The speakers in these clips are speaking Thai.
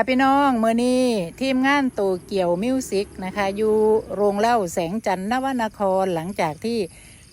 ค่ะพี่น้องเมื่อนี้ทีมงานตัวเกี่ยวมิวสิกนะคะ อยู่โรงเล่าแสงจันทร์นวนครหลังจากที่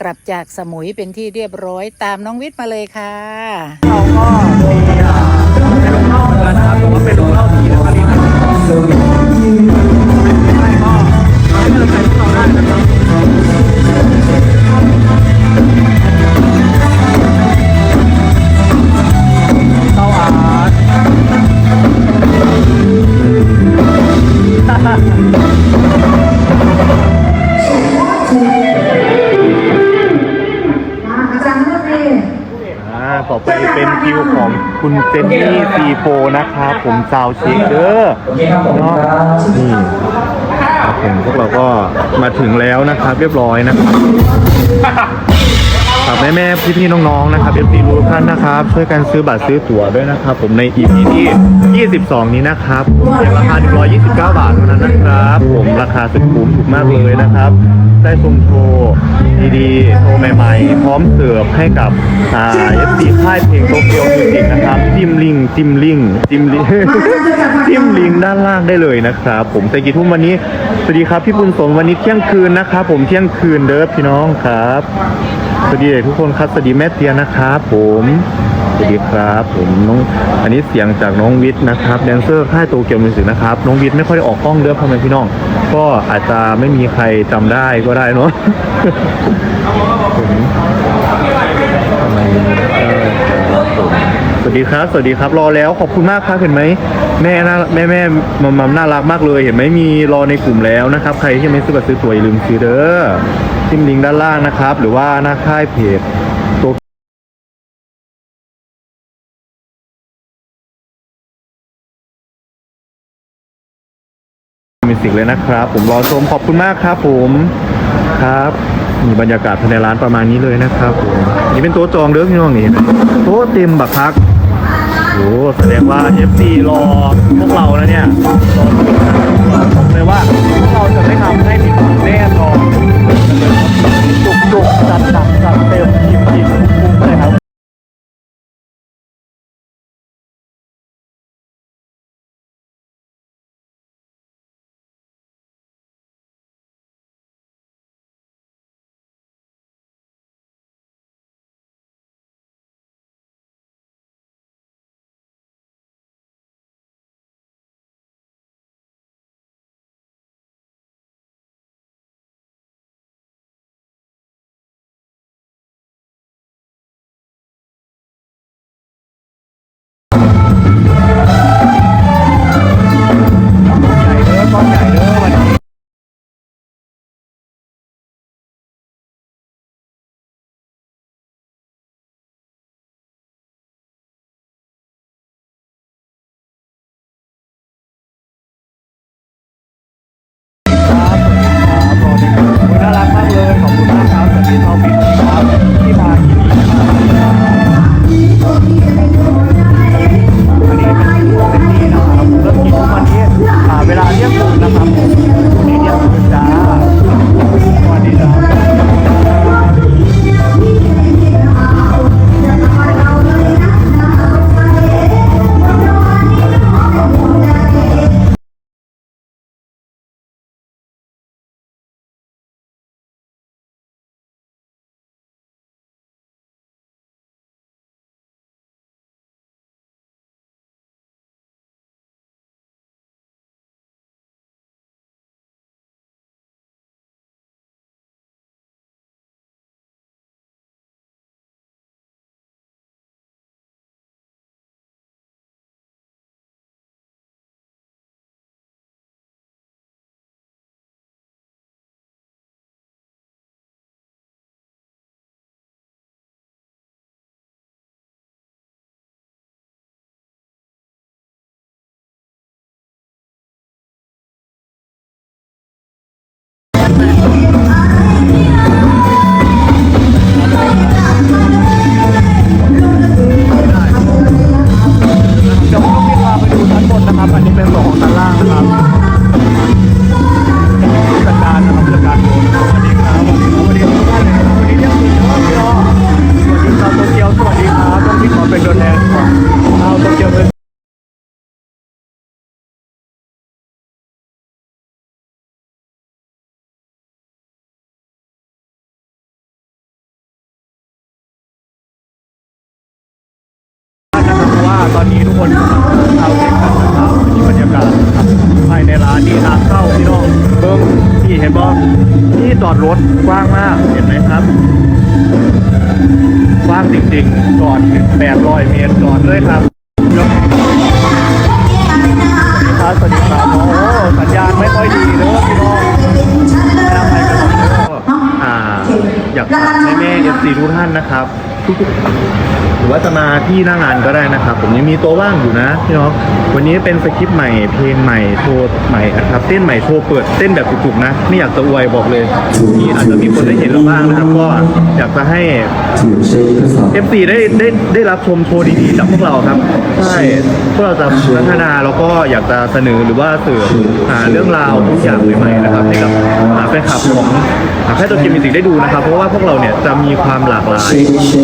กลับจากสมุยเป็นที่เรียบร้อยตามน้องวิทย์มาเลยค่ะเราก็มีเป็นโรงเล่านะครับผมว่าเป็นโรงเล่าผีนะครับนี่ก็ เจนนี่ซีโฟนะครับผมซาวช็คเด้อเนาะนี่ครับผมพวกเราก็มาถึงแล้วนะครับ เรียบร้อยนะครับฝากแม่แม่พี่พี่น้องๆนะครับเอฟซีรู้ท่านนะครับ ช่วยกันซื้อบัตรซื้อตั๋วด้วยนะครับ ผมใน EP ที่ 22 นี้นะครับเพียงราคา 129 บาทเท่านั้นนะครับ ผมราคาสุดคุ้มถูกมากเลยนะครับ ได้ทรงโชว์ดีๆโชว์ใหม่ๆ พร้อมเสิร์ฟให้กับอ่าเอฟซีค่ายเพลงโตเกียวมิวสิกนะครับ จิ้มลิงจิ้มลิงจิ้มลิง จิ้มลิงด้านล่างได้เลยนะครับ ผมแต่กี่ทุ่มวันนี้ สวัสดีครับพี่บุญสมวันนี้เที่ยงคืนนะครับผมเที่ยงคืนเด้อพี่น้องครับ วัสดีทุกคนครับสวัสดีแม่เตียนะครับผมสวัสดีครับ ผมน้องอันนี้เสียงจากน้องวิทย์นะครับแดนเซอร์ค่ายโตเกียวมิวสิกนะครับน้องวิทย์ไม่ค่อยได้ออกกล้องเด้อพ่อแม่พี่น้อง ก็อาจจะไม่มีใครจำได้ก็ได้เนาะผมทำไมสวัสดีครับ สวัสดีครับ รอแล้วขอบคุณมากครับเห็นไหมแม่น่าแม่แม่มัมมัมน่ารักมากเลย เห็นไหมมีรอในกลุ่มแล้วนะครับ ใครที่ยังไม่ซื้อบัตรซื้อตั๋วอย่าลืมซื้อเด้อ ทิมลิงก์ด้านล่างนะครับ หรือว่าหน้าค่ายเพจตัวมิสิกเลยนะครับ ผมรอชมขอบคุณมากครับผมครับ มีบรรยากาศภายในร้านประมาณนี้เลยนะครับผมนี่เป็นโต๊ะจองเด้อพี่น้องนี่โต๊ะเต็มบักคักโอ้แสดงว่า FC รอพวกเราแล้วเนี่ยรอผมเลยว่าพวกเราจะไม่ทำให้ผิดหวังแน่นอน tuktok tatap sa 55 ตอนนี้ทุกคนเข้าเด็กกันนะครับมีบรรยากาศครับภายในร้านนี่ทางเข้าพี่น้องเบิ้งที่เห็นบ่ที่จอดรถกว้างมากเห็นไหมครับกว้างจริงๆจอดถึง800เมตรจอดเลยครับครับสวัสดีครับโอ้สัญญาณไม่ค่อยดีเด้อพี่น้องนะนำไปกันหน่อยเด้ออ่าอยากฝากแม่แม่เอฟซีทุกท่านนะครับ ทุกๆหรือว่าจะมาที่หน้างานก็ได้นะครับ ผมยังมีตัวว่างอยู่นะพี่น้องวันนี้เป็นสคริปต์ใหม่เพลงใหม่โชว์ใหม่นะครับเต้นใหม่โชว์เปิดเต้นแบบจุกๆนะ ไม่อยากจะอวยบอกเลยที่อาจจะมีคนได้เห็นเราบ้างนะครับ ก็อยากจะให้ F4 ได้ได้ได้รับชมโชว์ดีๆจากพวกเราครับใช่พวกเราจะพัฒนาแล้วก็อยากจะเสนอหรือว่าสื่อหาเรื่องราวทุกอย่างใหม่ๆนะครับให้กับแฟนคลับของแค่ตัวเกมมิวสิกได้ดูนะครับ เพราะว่าพวกเราเนี่ยจะมีความหลากหลาย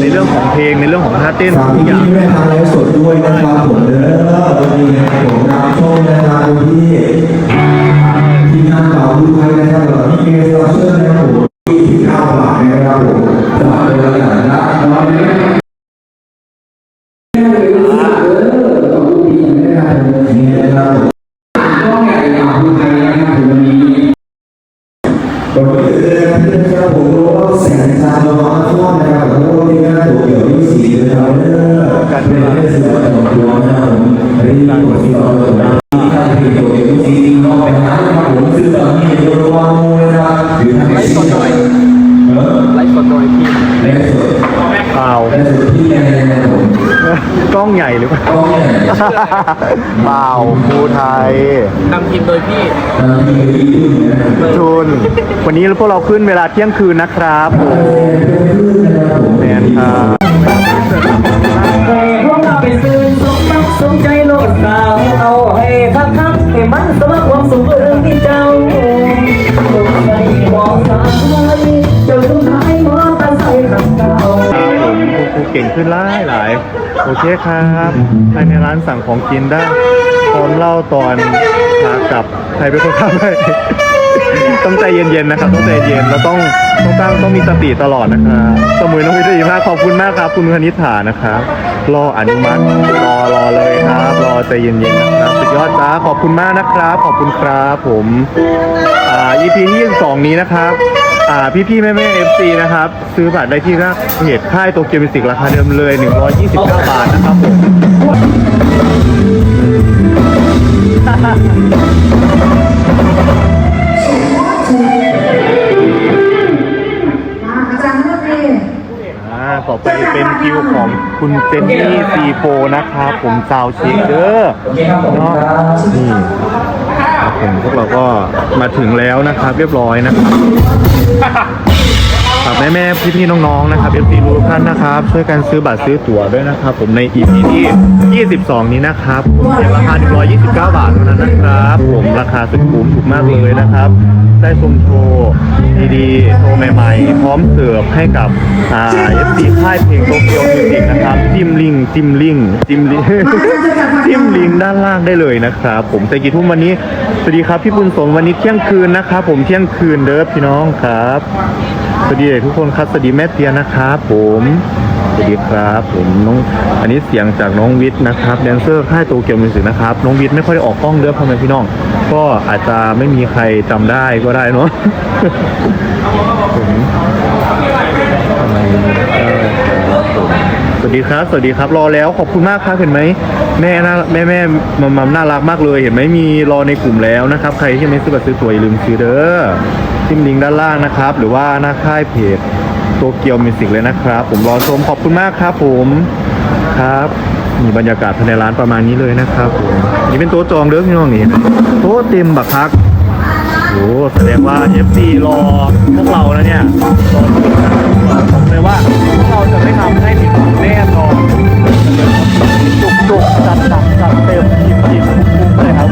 ในในเรื่องของเพลงในเรื่องของท่าเต้นฝากทุกพี่อย่างๆแม่ค้าไลฟ์สดด้วยนะครับผมเด้อวันนี้นะครับผมนำโชคนะครับพี่ทีมงานเป่าลูกไทยนะครับแล้วก็ที่เกสเซอร์นะครับผ ล่าไลฟ์สดที่ไหนนะครับผมกล้องใหญ่หรือเปล่าก็เนี่ยเปล่าภูไทยนำทีมโดยพี่ เอ่อมีอีกที่หนึ่งนะครับทุน วันนี้พวกเราขึ้นเวลาเที่ยงคืนนะครับผมแมนครับพวกเราไปซื้อสมบัติสมใจโลดสาวเอาให้คักคักให้มันสมัครความสุข โอเคครับภายในร้านสั่งของกินได้พร้อมเล่าตอนขากลับใครเป็นคนทำให้ต้องใจเย็นๆนะครับต้องใจเย็นเราต้องต้องตั้งต้องมีสติตลอดนะครับสมุยน้องวิทยมากขอบคุณมากครับ คุณคณิษฐานะครับรออนุมัติรอรอเลยครับรอใจเย็นๆนะครับสุดยอดจ้าขอบคุณมากนะครับ ขอบคุณครับผมอ่า EP ที่22นี้นะครับ อ่าพี่ๆแม่ๆ FC นะครับ ซื้อบัตรได้ที่หน้าเพจค่ายโตเกียวมิวสิกราคาเดิมเลย 129 บาทนะครับผมอาจารย์เลือกเองอ่าต่อไปเป็นคิวของคุณเจนนี่ซีโฟนะครับ ผมซาวเช็คเด้อเนาะนี่ ครับผมพวกเราก็มาถึงแล้วนะครับ เรียบร้อยนะครับ ฝากแม่แม่พี่พี่ๆน้องๆนะครับ FC ทุกท่านนะครับ ช่วยกันซื้อบัตรซื้อตั๋วด้วยนะครับ ผมใน EP ที่ 22 นี้นะครับในราคา 129 บาทเท่านั้นนะครับ ผมราคาสุดคุ้มถูกมากเลยนะครับ ได้ชมโชว์ดีๆโชว์ใหม่ๆ พร้อมเสิร์ฟให้กับอ่า FC ค่ายเพลงโตเกียวมิวสิกนะครับจิ้มลิงจิ้มลิงจิ้มลิงจิ้มลิงด้านล่างได้เลยนะครับ ผมแต่กี่ทุ่มวันนี้สวัสดีครับพี่บุญสงวันนี้เที่ยงคืนนะครับ ผมเที่ยงคืนเด้อพี่น้องครับ สวัสดีทุกคนครับสวัสดีแม่เตียนะครับผมสวัสดีครับผมน้องอันนี้เสียงจากน้องวิทย์นะครับแดนเซอร์ค่ายโตเกียวมิวสิกนะครับน้องวิทย์ไม่ค่อยได้ออกกล้องเด้อพ่อแม่พี่น้อง ก็อาจจะไม่มีใครจำได้ก็ได้เนาะผมทำไมเอสวัสดีครับ สวัสดีครับรอแล้วขอบคุณมากครับเห็นไหมแม่น่าแม่แม่มัมมัมน่ารักมากเลย เห็นไหมมีรอในกลุ่มแล้วนะครับ ใครที่ไม่ซื้อบัตรซื้อตั๋วอย่าลืมซื้อเด้อ จิ้มลิงก์ด้านล่างนะครับ หรือว่าหน้าค่ายเพจโตเกียวมิวสิกเลยนะครับ ผมรอชมขอบคุณมากครับผมครับมีบรรยากาศภายในร้านประมาณนี้เลยนะครับผมนี่เป็นโต๊ะจองเด้อพี่น้องนี่โต๊ะเต็มบักคักโอ้แสดงว่า FC รอพวกเราแล้วเนี่ยรอผมเลยว่าพวกเราจะไม่ทำให้ผิดหวังแน่นอนจุกๆจัดหนักจัดเต็มทีมทีมคุ้มเลยครับ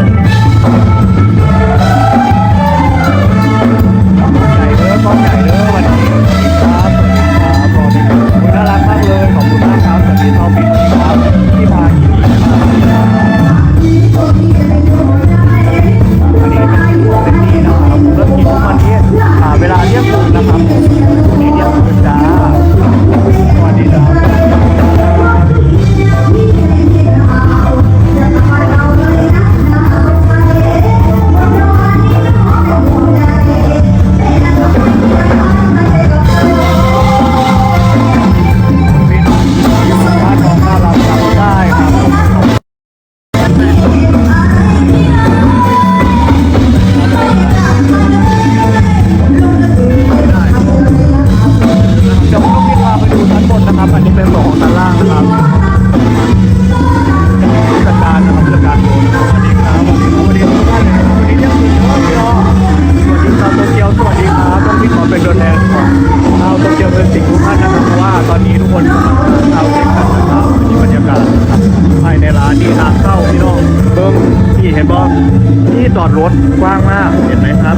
ที่จอดรถกว้างมากเห็นไหมครับ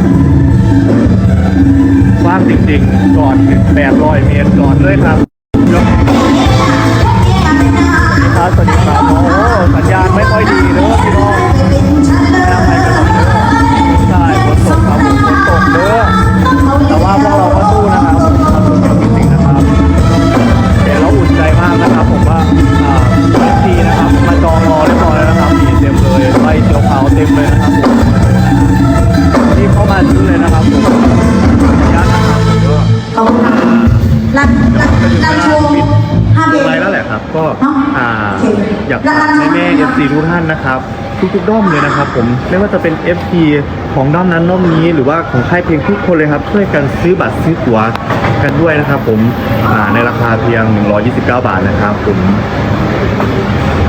กว้างจริงๆจอดถึง800เมตรจอดเลยครับครับสวัสดีครับโอ้สัญญาณไม่ค่อยดีเลยพี่น้องทำไมกันหมดเด้อใช่ฝนตกครับฝนตกเด้อแต่ว่าพวกเราก็สู้นะครับผมทำสุดจริงๆนะครับแต่เราอุ่นใจมากนะครับผมว่า อยากแม่แม่เอฟซีทุกท่านนะครับ ทุกๆด้อมเลยนะครับผมไม่ว่าจะเป็น FC ของด้อมนั้นด้อมนี้ หรือว่าของค่ายเพลงทุกคนเลยครับช่วยกันซื้อบัตรซื้อตั๋วกันด้วยนะครับ ผมอ่าในราคาเพียง 129 บาทนะครับผม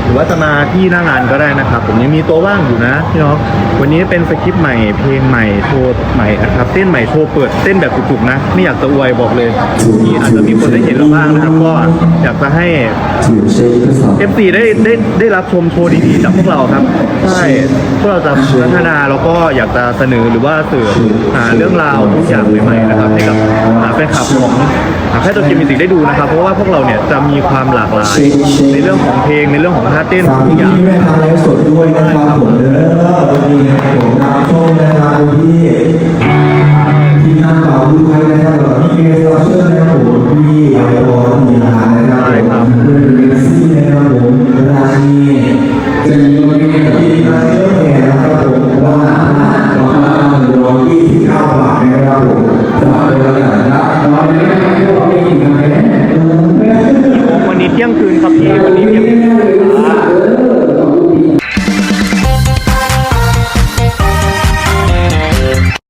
หรือว่าจะมาที่หน้างานก็ได้นะครับ ผมยังมีตัวว่างอยู่นะพี่น้องวันนี้เป็นสคริปต์ใหม่เพลงใหม่โชว์ใหม่นะครับเต้นใหม่โชว์เปิดเต้นแบบจุกๆนะ ไม่อยากจะอวยบอกเลยที่อาจจะมีคนได้เห็นเราบ้างนะครับก็อยากจะให้ F4 ได้ได้ได้รับชมโชว์ดีๆจากพวกเราครับใช่พวกเราจะพัฒนาแล้วก็อยากจะเสนอหรือว่าสื่อหาเรื่องราวทุกอย่างใหม่ๆนะครับให้กับ แฟนคลับของแค่ตัวเกมมิวสิกได้ดูนะครับ เพราะว่าพวกเราเนี่ยจะมีความหลากหลายในเรื่องของเพลงในเรื่องของท่าเต้นฝากทุกพี่อย่างๆแม่ค้าไลฟ์สดด้วยนะครับผมเด้อวันนี้นะครับผมนำโชคนะครับที่ที่หน้าเก่าดูไทยนะครับแล้วก็พี่เกสเชอร์นะครับผมพี่ไอโอทีมงานนะครับผมเพื่อน